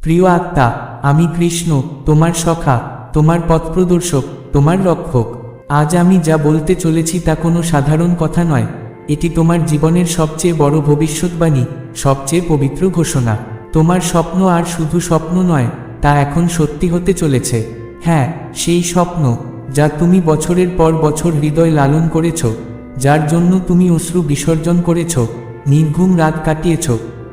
প্রিয় আত্মা, আমি কৃষ্ণ, তোমার সখা, তোমার পথপ্রদর্শক, তোমার রক্ষক। আজ আমি যা বলতে চলেছি তা কোনো সাধারণ কথা নয়। এটি তোমার জীবনের সবচেয়ে বড় ভবিষ্যৎবাণী, সবচেয়ে পবিত্র ঘোষণা। তোমার স্বপ্ন আর শুধু স্বপ্ন নয়, তা এখন সত্যি হতে চলেছে। হ্যাঁ সেই স্বপ্ন, যা তুমি বছরের পর বছর হৃদয় লালন করেছ, যার জন্য তুমি অশ্রু বিসর্জন করেছ, নির্ঘুম রাত কাটিয়েছ,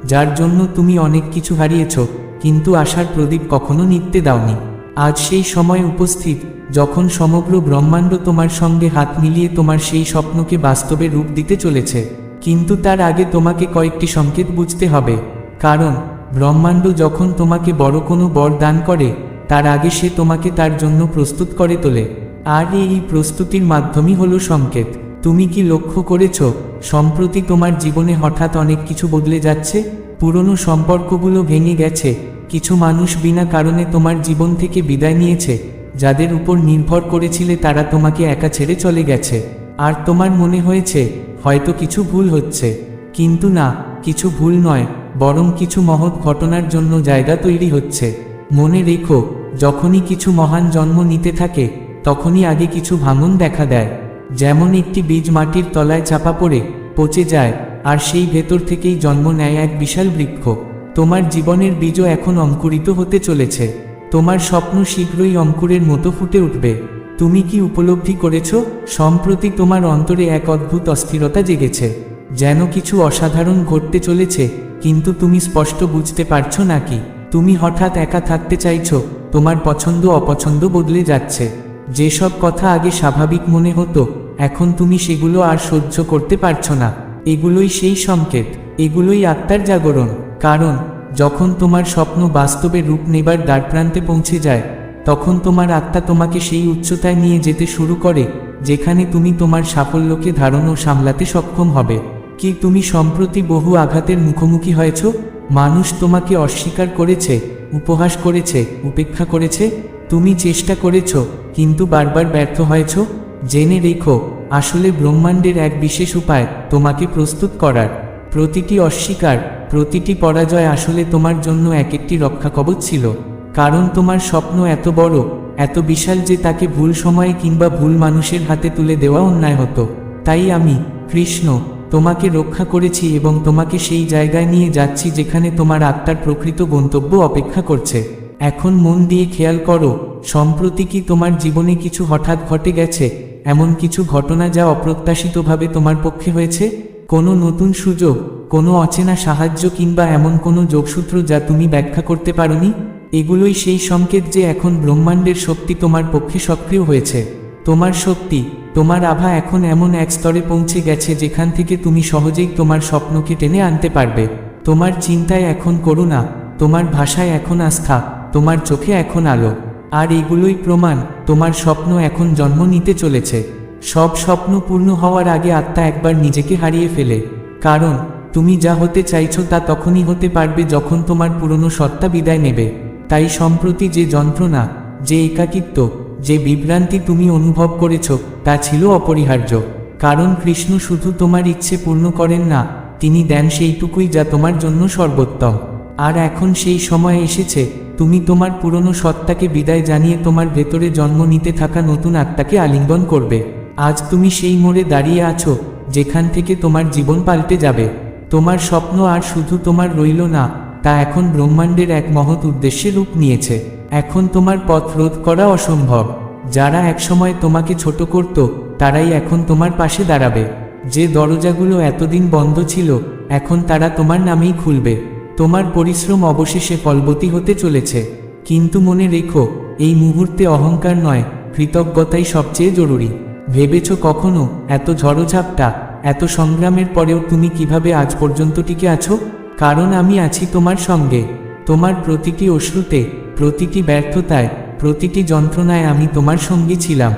যার জন্য তুমি অনেক কিছু হারিয়েছ কিন্তু আশার প্রদীপ কখনো নিত্যে দাওনি। আজ সেই সময় উপস্থিত, যখন সমগ্র ব্রহ্মাণ্ড তোমার সঙ্গে হাত মিলিয়ে তোমার সেই স্বপ্নকে বাস্তবে রূপ দিতে চলেছে, কিন্তু তার আগে তোমাকে কয়েকটি সংকেত বুঝতে হবে। কারণ, ব্রহ্মাণ্ড যখন তোমাকে বড় কোনো বর দান করে, তার আগে সে তোমাকে তার জন্য প্রস্তুত করে তোলে। আর এই প্রস্তুতির মাধ্যমই হলো সংকেত। তুমি কি লক্ষ্য করেছ, সম্প্রতি তোমার জীবনে হঠাৎ অনেক কিছু বদলে যাচ্ছে? পুরনো সম্পর্কগুলো ভেঙে গেছে। কিছু মানুষ বিনা কারণে তোমার জীবন থেকে বিদায় নিয়েছে, যাদের উপর নির্ভর করেছিলে তারা তোমাকে একা ছেড়ে চলে গেছে। আর তোমার মনে হয়েছে, হয়তো কিছু ভুল হচ্ছে। কিন্তু না, কিছু ভুল নয়, বরং কিছু মহৎ ঘটনার জন্য জায়গা তৈরি হচ্ছে। মনে রেখো, যখনই কিছু মহান জন্ম নিতে থাকে, তখনই আগে কিছু ভাঙন দেখা দেয়। যেমন একটি বীজ মাটির তলায় চাপা পড়ে, পচে যায়, আর সেই ভেতর থেকেই জন্ম নেয় এক বিশাল বৃক্ষ। তোমার জীবনের বীজও এখন অঙ্কুরিত হতে চলেছে। তোমার স্বপ্ন শীঘ্রই অঙ্কুরের মতো ফুটে উঠবে। তুমি কি উপলব্ধি করেছ? সম্প্রতি তোমার অন্তরে এক অদ্ভুত অস্থিরতা জেগেছে। যেন কিছু অসাধারণ ঘটতে চলেছে, কিন্তু তুমি স্পষ্ট বুঝতে পারছ নাকি তুমি হঠাৎ একা থাকতে চাইছো, তোমার পছন্দ অপছন্দ বদলে যাচ্ছে। যেসব কথা আগে স্বাভাবিক মনে হতো, এখন তুমি সেগুলো আর সহ্য করতে পারছ না। এগুলোই সেই সংকেত, এগুলোই আত্মার জাগরণ। কারণ, যখন তোমার স্বপ্ন বাস্তবে রূপ নেবার দ্বারপ্রান্তে পৌঁছে যায়, তখন তোমার আত্মা তোমাকে সেই উচ্চতায় নিয়ে যেতে শুরু করে, যেখানে তুমি তোমার সাফল্যকে ধারণ ও সামলাতে সক্ষম হবে। কি তুমি সম্প্রতি বহু আঘাতের মুখোমুখি হয়েছ? মানুষ তোমাকে অস্বীকার করেছে, উপহাস করেছে, উপেক্ষা করেছে। তুমি চেষ্টা করেছ, কিন্তু বারবার ব্যর্থ হয়েছ। জেনে রেখো, আসলে ব্রহ্মাণ্ডের এক বিশেষ উপায় তোমাকে প্রস্তুত করার। প্রতিটি অস্বীকার, প্রতিটি পরাজয় আসলে তোমার জন্য এক একটি রক্ষা কবচ ছিল। কারণ তোমার স্বপ্ন এত বড়, এত বিশাল যে তাকে ভুল সময়ে কিংবা ভুল মানুষের হাতে তুলে দেওয়া অন্যায় হতো। তাই আমি, কৃষ্ণ, তোমাকে রক্ষা করেছি এবং তোমাকে সেই জায়গায় নিয়ে যাচ্ছি যেখানে তোমার আত্মার প্রকৃত গন্তব্য অপেক্ষা করছে। এখন মন দিয়ে খেয়াল করো, সম্প্রতি কি তোমার জীবনে কিছু হঠাৎ ঘটে গেছে? এমন কিছু ঘটনা যা অপ্রত্যাশিতভাবে তোমার পক্ষে হয়েছে? কোনো নতুন সুযোগ, কোনো অচেনা সাহায্য কিংবা এমন কোনো যোগসূত্র যা তুমি ব্যাখ্যা করতে পারোনি? এগুলোই সেই সংকেত যে এখন ব্রহ্মাণ্ডের শক্তি তোমার পক্ষে সক্রিয় হয়েছে। তোমার শক্তি, তোমার আভা এখন এমন এক স্তরে পৌঁছে গেছে যেখান থেকে তুমি সহজেই তোমার স্বপ্নকে টেনে আনতে পারবে। তোমার চিন্তায় এখন করুণা, তোমার ভাষায় এখন আস্থা, তোমার চোখে এখন আলো। আর এগুলোই প্রমাণ, তোমার স্বপ্ন এখন জন্ম নিতে চলেছে। সব স্বপ্ন পূর্ণ হওয়ার আগে আত্মা একবার নিজেকে হারিয়ে ফেলে। কারণ, তুমি যা হতে চাইছো তা তখনই হতে পারবে যখন তোমার পুরনো সত্তা বিদায় নেবে। তাই সম্প্রতি যে যন্ত্রণা, যে একাকিত্ব, যে বিভ্রান্তি তুমি অনুভব করেছ, তা ছিল অপরিহার্য। কারণ কৃষ্ণ শুধু তোমার ইচ্ছে পূর্ণ করেন না, তিনি দেন সেইটুকুই যা তোমার জন্য সর্বোত্তম। আর এখন সেই সময় এসেছে, তুমি তোমার পুরনো সত্তাকে বিদায় জানিয়ে তোমার ভেতরে জন্ম নিতে থাকা নতুন আত্মাকে আলিঙ্গন করবে। আজ তুমি সেই মোড়ে দাঁড়িয়ে আছো, যেখান থেকে তোমার জীবন পাল্টে যাবে। তোমার স্বপ্ন আর শুধু তোমার রইল না, তা এখন ব্রহ্মাণ্ডের এক মহৎ উদ্দেশ্যে রূপ নিয়েছে। এখন তোমার পথ রোধ করা অসম্ভব। যারা একসময় তোমাকে ছোট করত, তারাই এখন তোমার পাশে দাঁড়াবে। যে দরজাগুলো এতদিন বন্ধ ছিল, এখন তারা তোমার নামেই খুলবে। তোমার পরিশ্রম অবশেষে ফলবতী হতে চলেছে। কিন্তু মনে রেখো, এই মুহূর্তে অহংকার নয়, কৃতজ্ঞতাই সবচেয়ে জরুরি। ভেবেছ কখনো, এত ঝড়োঝাপটা, এত সংগ্রামের পরেও তুমি কীভাবে আজ পর্যন্ত টিকে আছো? কারণ আমি আছি তোমার সঙ্গে। তোমার প্রতিটি অশ্রুতে, প্রতিটি ব্যর্থতায়, প্রতিটি যন্ত্রণায় আমি তোমার সঙ্গী ছিলাম।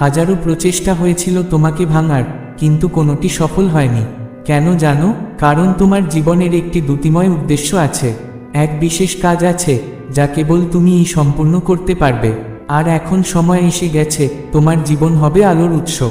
হাজারো প্রচেষ্টা হয়েছিল তোমাকে ভাঙার, কিন্তু কোনোটি সফল হয়নি। কেন জানো? কারণ তোমার জীবনের একটি দ্যুতিময় উদ্দেশ্য আছে। এক বিশেষ কাজ আছে, যা কেবল তুমিই সম্পূর্ণ করতে পারবে। আর এখন সময় এসে গেছে, তোমার জীবন হবে আলোর উৎস।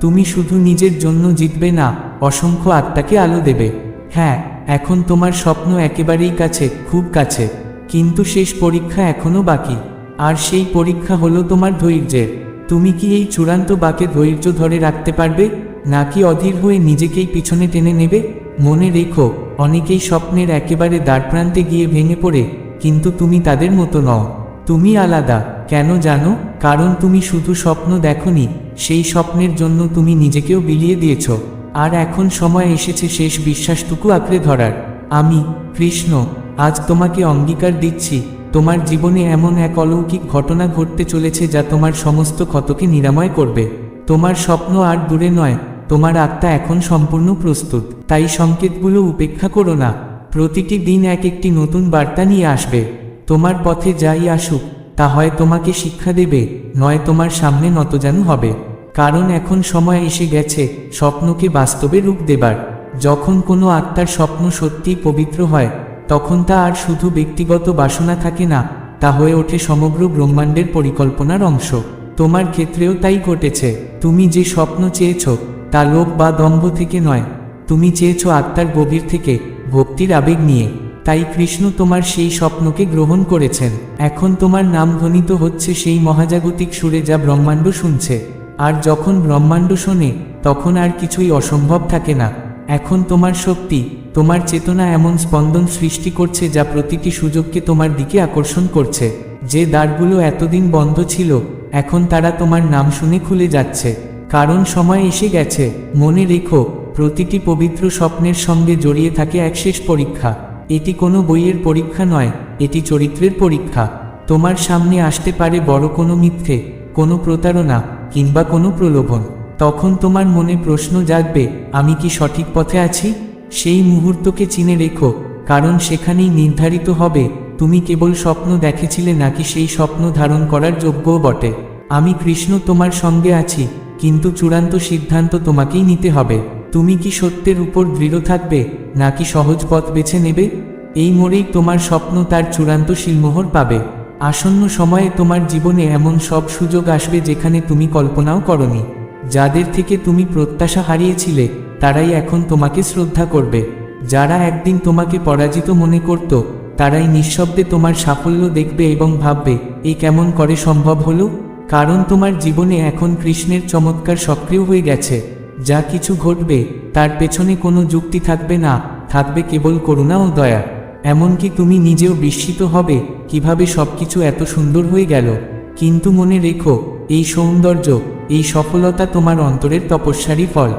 তুমি শুধু নিজের জন্য জিতবে না, অসংখ্য আত্মাকে আলো দেবে। হ্যাঁ এখন তোমার স্বপ্ন একেবারেই কাছে, খুব কাছে। কিন্তু শেষ পরীক্ষা এখনও বাকি। আর সেই পরীক্ষা হলো তোমার ধৈর্যের। তুমি কি এই চূড়ান্ত বাকে ধৈর্য ধরে রাখতে পারবে? নাকি অধীর হয়ে নিজেকেই পিছনে টেনে নেবে? মনে রেখো, অনেকেই স্বপ্নের একেবারে দ্বারপ্রান্তে গিয়ে ভেঙে পড়ে, কিন্তু তুমি তাদের মতো নও। তুমি আলাদা। কেন জানো? কারণ তুমি শুধু স্বপ্ন দেখনি, সেই স্বপ্নের জন্য তুমি নিজেকেও বিলিয়ে দিয়েছ। আর এখন সময় এসেছে শেষ বিশ্বাসটুকু আঁকড়ে ধরার। আমি, কৃষ্ণ, আজ তোমাকে অঙ্গীকার দিচ্ছি, তোমার জীবনে এমন এক অলৌকিক ঘটনা ঘটতে চলেছে যা তোমার সমস্ত ক্ষতকে নিরাময় করবে। তোমার স্বপ্ন আর দূরে নয়, তোমার আত্মা এখন সম্পূর্ণ প্রস্তুত। তাই সংকেতগুলো উপেক্ষা করো না। প্রতিটি দিন এক একটি নতুন বার্তা নিয়ে আসবে। তোমার পথে যাই আসুক তা হয় তোমাকে শিক্ষা দেবে, নয় তোমার সামনে নতজানু হবে। কারণ এখন সময় এসে গেছে স্বপ্নকে বাস্তবে রূপ দেবার। যখন কোনো আত্মার স্বপ্ন সত্যিই পবিত্র হয়, তখন তা আর শুধু ব্যক্তিগত বাসনা থাকে না, তা হয়ে ওঠে সমগ্র ব্রহ্মাণ্ডের পরিকল্পনার অংশ। তোমার ক্ষেত্রেও তাই ঘটেছে, তুমি যে স্বপ্ন চেয়েছ, তা লোক বা দম্ভ থেকে নয়, তুমি চেয়েছ আত্মার গভীর থেকে ভক্তির আবেগ নিয়ে। তাই কৃষ্ণ তোমার সেই স্বপ্নকে গ্রহণ করেছেন। এখন তোমার নাম ধ্বনিত হচ্ছে সেই মহাজাগতিক সুরে যা ব্রহ্মাণ্ড শুনছে। আর যখন ব্রহ্মাণ্ড শোনে, তখন আর কিছুই অসম্ভব থাকে না। এখন তোমার শক্তি, তোমার চেতনা এমন স্পন্দন সৃষ্টি করছে যা প্রতিটি সুযোগকে তোমার দিকে আকর্ষণ করছে। যে দ্বারগুলো এতদিন বন্ধ ছিল, এখন তারা তোমার নাম শুনে খুলে যাচ্ছে। কারণ সময় এসে গেছে। মনে রেখো, প্রতিটি পবিত্র স্বপ্নের সঙ্গে জড়িয়ে থাকে এক শেষ পরীক্ষা। এটি কোনো বইয়ের পরীক্ষা নয়, এটি চরিত্রের পরীক্ষা। তোমার সামনে আসতে পারে বড় কোনো মিথ্যে, কোনো প্রতারণা, কিংবা কোনো প্রলোভন। তখন তোমার মনে প্রশ্ন জাগবে, আমি কি সঠিক পথে আছি? সেই মুহূর্তকে চিনে রেখো, কারণ সেখানেই নির্ধারিত হবে, তুমি কেবল স্বপ্ন দেখেছিলে নাকি সেই স্বপ্ন ধারণ করার যোগ্যও বটে। আমি কৃষ্ণ তোমার সঙ্গে আছি, কিন্তু চূড়ান্ত সিদ্ধান্ত তোমাকেই নিতে হবে। তুমি কি সত্যের উপর দৃঢ় থাকবে, নাকি সহজ পথ বেছে নেবে? এই মোড়েই তোমার স্বপ্ন তার চূড়ান্ত শিলমোহর পাবে। আসন্ন সময়ে তোমার জীবনে এমন সব সুযোগ আসবে যেখানে তুমি কল্পনাও করনি। যাদের থেকে তুমি প্রত্যাশা হারিয়েছিলে, তারাই এখন তোমাকে শ্রদ্ধা করবে। যারা একদিন তোমাকে পরাজিত মনে করত, তারাই নিঃশব্দে তোমার সাফল্য দেখবে এবং ভাববে এই কেমন করে সম্ভব হলো? কারণ তোমার জীবনে এখন কৃষ্ণের চমৎকার সক্রিয় হয়ে গেছে। যা কিছু ঘটবে, তার পেছনে কোনো যুক্তি থাকবে না, থাকবে কেবল করুণা ও দয়া। এমনকি তুমি নিজেও বিস্মিত হবে, কীভাবে সবকিছু এত সুন্দর হয়ে গেল। কিন্তু মনে রেখো, এই সৌন্দর্য, এই সফলতা তোমার অন্তরের তপস্যারই ফল।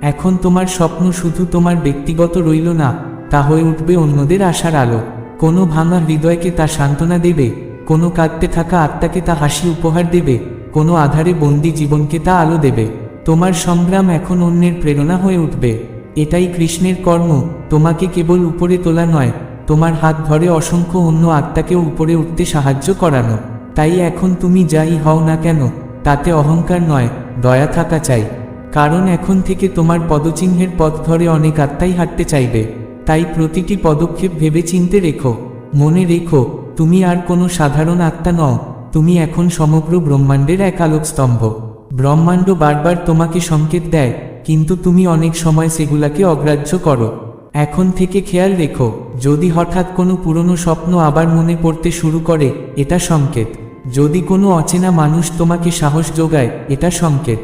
এখন তোমার স্বপ্ন শুধু তোমার ব্যক্তিগত রইল না, তা হয়ে উঠবে অন্যদের আশার আলো। কোনো ভাঙা হৃদয়কে তা সান্ত্বনা দেবে, কোনো কাঁদতে থাকা আত্মাকে তা হাসি উপহার দেবে, কোনো আধারে বন্দি জীবনকে তা আলো দেবে। তোমার সংগ্রাম এখন অন্যের প্রেরণা হয়ে উঠবে। এটাই কৃষ্ণের কর্ম, তোমাকে কেবল উপরে তোলা নয়, তোমার হাত ধরে অসংখ্য অন্য আত্মাকেও উপরে উঠতে সাহায্য করানো। তাই এখন তুমি যাই হও না কেন, তাতে অহংকার নয়, দয়া থাকা চাই। কারণ এখন থেকে তোমার পদচিহ্নের পথ ধরে অনেক আত্মাই হাঁটতে চাইবে। তাই প্রতিটি পদক্ষেপ ভেবে চিনতে রেখো। মনে রেখো, তুমি আর কোনো সাধারণ আত্মা নও, তুমি এখন সমগ্র ব্রহ্মাণ্ডের এক আলোক স্তম্ভ। ব্রহ্মাণ্ড বারবার তোমাকে সংকেত দেয়, কিন্তু তুমি অনেক সময় সেগুলাকে অগ্রাহ্য করো। এখন থেকে খেয়াল রেখো, যদি হঠাৎ কোনো পুরনো স্বপ্ন আবার মনে পড়তে শুরু করে, এটা সংকেত। যদি কোনো অচেনা মানুষ তোমাকে সাহস যোগায়, এটা সংকেত।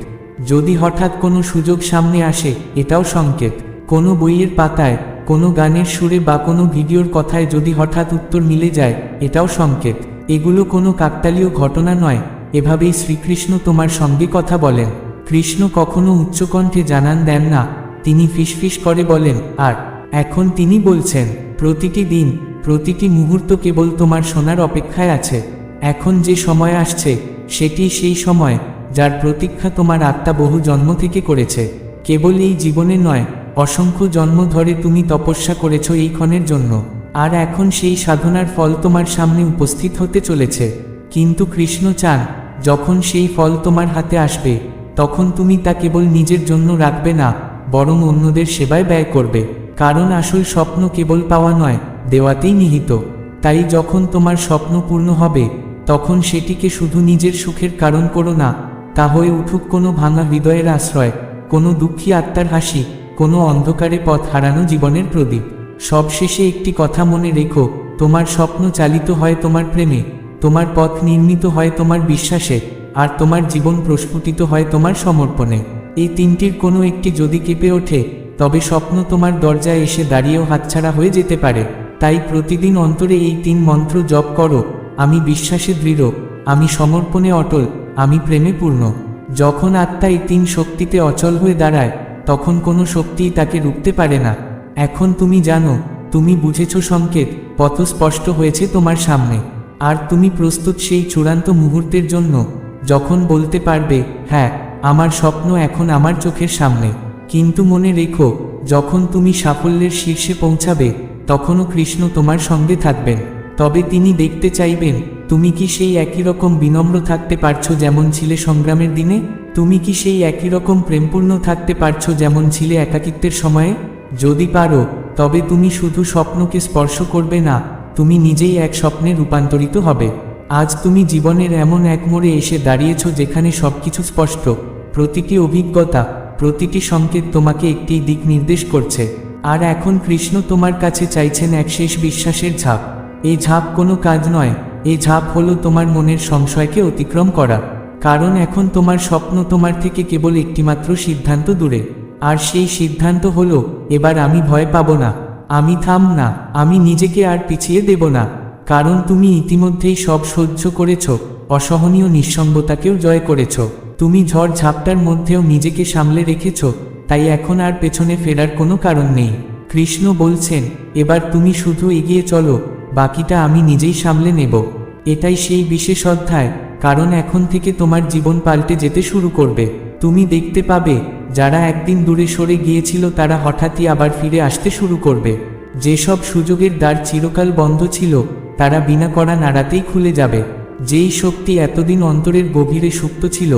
যদি হঠাৎ কোনো সুযোগ সামনে আসে, এটাও সংকেত। কোনো বইয়ের পাতায়, কোনো গানের সুরে বা কোনো ভিডিওর কথায় যদি হঠাৎ উত্তর মিলে যায়, এটাও সংকেত। এগুলো কোনো কাকতালীয় ঘটনা নয় এভাবেই শ্রীকৃষ্ণ তোমার সঙ্গে কথা বলেন। কৃষ্ণ কখনো উচ্চকণ্ঠে জানান দেন না। তিনি ফিসফিস করে বলেন, আর? এখন তিনি বলছেন, প্রতিটি দিন, প্রতিটি মুহূর্ত কেবল তোমার শোনার অপেক্ষায় আছে। এখন যে সময় আসছে, সেটি সেই সময়, যার প্রতীক্ষা তোমার আত্মা বহু জন্ম থেকে করেছে। কেবল এই জীবনে নয়, অসংখ্য জন্ম ধরে তুমি তপস্যা করেছ এই ক্ষণের জন্য। আর এখন সেই সাধনার ফল তোমার সামনে উপস্থিত হতে চলেছে। কিন্তু কৃষ্ণ চান, যখন সেই ফল তোমার হাতে আসবে, তখন তুমি তা কেবল নিজের জন্য রাখবে না, বরং অন্যদের সেবায় ব্যয় করবে। কারণ আসল স্বপ্ন কেবল পাওয়া নয়, দেওয়াতেই নিহিত। তাই যখন তোমার স্বপ্ন পূর্ণ হবে, তখন সেটিকে শুধু নিজের সুখের কারণ করো না, তা হয়ে উঠুক কোনো ভাঙা হৃদয়ের আশ্রয়, কোনো দুঃখী আত্মার হাসি, কোনো অন্ধকারে পথ হারানো জীবনের প্রদীপ। সবশেষে একটি কথা মনে রেখো, তোমার স্বপ্ন চালিত হয় তোমার প্রেমে। তোমার পথ নির্মিত হয় তোমার বিশ্বাসে, আর তোমার জীবন প্রস্ফুটিত হয় তোমার সমর্পণে। এই তিনটির কোনো একটি যদি কেঁপে ওঠে, তবে স্বপ্ন তোমার দরজায় এসে দাঁড়িয়েও হাতছাড়া হয়ে যেতে পারে। তাই প্রতিদিন অন্তরে এই তিন মন্ত্র জপ করো, আমি বিশ্বাসে দৃঢ়, আমি সমর্পণে অটল, আমি প্রেমে পূর্ণ। যখন আত্মা এই তিন শক্তিতে অচল হয়ে দাঁড়ায়, তখন কোনো শক্তিই তাকে রুখতে পারে না। এখন তুমি জানো, তুমি বুঝেছ সংকেত, পথ স্পষ্ট হয়েছে তোমার সামনে। আর তুমি প্রস্তুত সেই চূড়ান্ত মুহূর্তের জন্য যখন বলতে পারবে হ্যাঁ আমার স্বপ্ন এখন আমার চোখের সামনে। কিন্তু মনে রেখো, যখন তুমি সাফল্যের শীর্ষে পৌঁছাবে, তখনও কৃষ্ণ তোমার সঙ্গে থাকবেন। তবে তিনি দেখতে চাইবেন, তুমি কি সেই একই রকম বিনম্র থাকতে পারছ যেমন ছিলে সংগ্রামের দিনে? তুমি কি সেই একই রকম প্রেমপূর্ণ থাকতে পারছ যেমন ছিলে একাকিত্বের সময়ে? যদি পারো, তবে তুমি শুধু স্বপ্নকে স্পর্শ করবে না তুমি নিজেই এক স্বপ্নে রূপান্তরিত হবে। আজ তুমি জীবনের এমন এক মোড়ে এসে দাঁড়িয়েছ যেখানে সবকিছু স্পষ্ট। প্রতিটি অভিজ্ঞতা, প্রতিটি সংকেত তোমাকে একটি দিক নির্দেশ করছে। আর এখন কৃষ্ণ তোমার কাছে চাইছেন এক শেষ বিশ্বাসের ঝাঁপ। এই ঝাঁপ কোনো কাজ নয়, এই ঝাঁপ হলো তোমার মনের সংশয়কে অতিক্রম করা। কারণ এখন তোমার স্বপ্ন তোমার থেকে কেবল একটিমাত্র সিদ্ধান্ত দূরে। আর সেই সিদ্ধান্ত হলো, এবার আমি ভয় পাবো না। আমি থাম না, আমি নিজেকে আর পিছিয়ে দেব না, কারণ তুমি ইতিমধ্যেই সব সহ্য করেছ, অসহনীয় নিঃসঙ্গতাকেও জয় করেছ। তুমি ঝড় ঝাপটার মধ্যেও নিজেকে সামলে রেখেছ, তাই এখন আর পেছনে ফেরার কোনো কারণ নেই। কৃষ্ণ বলছেন, এবার তুমি শুধু এগিয়ে চলো, বাকিটা আমি নিজেই সামলে নেব। এটাই সেই বিশেষ অধ্যায়, কারণ এখন থেকে তোমার জীবন পাল্টে যেতে শুরু করবে। তুমি দেখতে পাবে, যারা একদিন দূরে সরে গিয়েছিল তারা হঠাৎই আবার ফিরে আসতে শুরু করবে। যেসব সুযোগের দ্বার চিরকাল বন্ধ ছিল, তারা বিনা করা নাড়াতেই খুলে যাবে। যেই শক্তি এতদিন অন্তরের গভীরে সুপ্ত ছিল,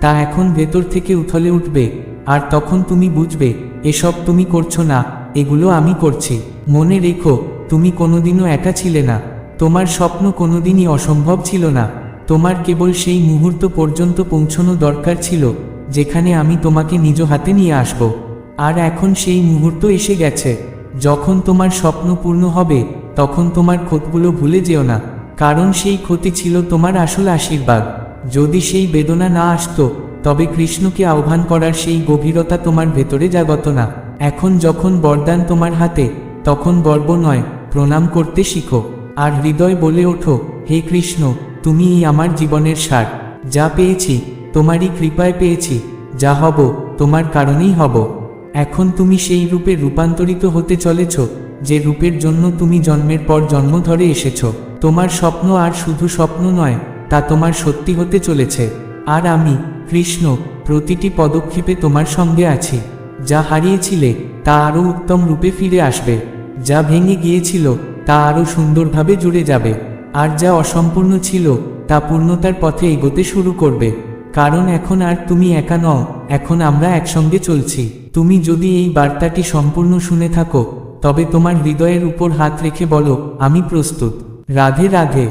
তা এখন ভেতর থেকে উথলে উঠবে, আর তখন তুমি বুঝবে, এসব তুমি করছ না, এগুলো আমি করছি। মনে রেখো, তুমি কোনোদিনও একা ছিলে না, তোমার স্বপ্ন কোনোদিনই অসম্ভব ছিল না, তোমার কেবল সেই মুহূর্ত পর্যন্ত পৌঁছনো দরকার ছিল যেখানে আমি তোমাকে নিজ হাতে নিয়ে আসব। আর এখন সেই মুহূর্ত এসে গেছে। যখন তোমার স্বপ্ন পূর্ণ হবে, তখন তোমার ক্ষতগুলো ভুলে যেও না। কারণ সেই ক্ষতি ছিল তোমার আসল আশীর্বাদ। যদি সেই বেদনা না আসতো, তবে কৃষ্ণকে আহ্বান করার সেই গভীরতা তোমার ভেতরে জাগত না। এখন যখন বরদান তোমার হাতে, তখন গর্ব নয়, প্রণাম করতে শিখো। আর হৃদয় বলে ওঠো, হে কৃষ্ণ তুমিই আমার জীবনের সার। যা পেয়েছি তোমারই কৃপায় পেয়েছি, যা হব, তোমার কারণেই হব। এখন তুমি সেই রূপে রূপান্তরিত হতে চলেছ, যে রূপের জন্য তুমি জন্মের পর জন্ম ধরে এসেছ। তোমার স্বপ্ন আর শুধু স্বপ্ন নয়, তা তোমার সত্যি হতে চলেছে। আর আমি, কৃষ্ণ, প্রতিটি পদক্ষেপে তোমার সঙ্গে আছি। যা হারিয়েছিলে, তা আরও উত্তম রূপে ফিরে আসবে। যা ভেঙে গিয়েছিল, তা আরও সুন্দরভাবে জুড়ে যাবে। আর যা অসম্পূর্ণ ছিল, তা পূর্ণতার পথে এগোতে শুরু করবে। কারণ এখন আর তুমি একা নও, এখন আমরা একসঙ্গে চলছি। তুমি যদি এই বার্তাটি সম্পূর্ণ শুনে থাকো, তবে তোমার হৃদয়ের উপর হাত রেখে বলো, আমি প্রস্তুত। রাধে রাধে।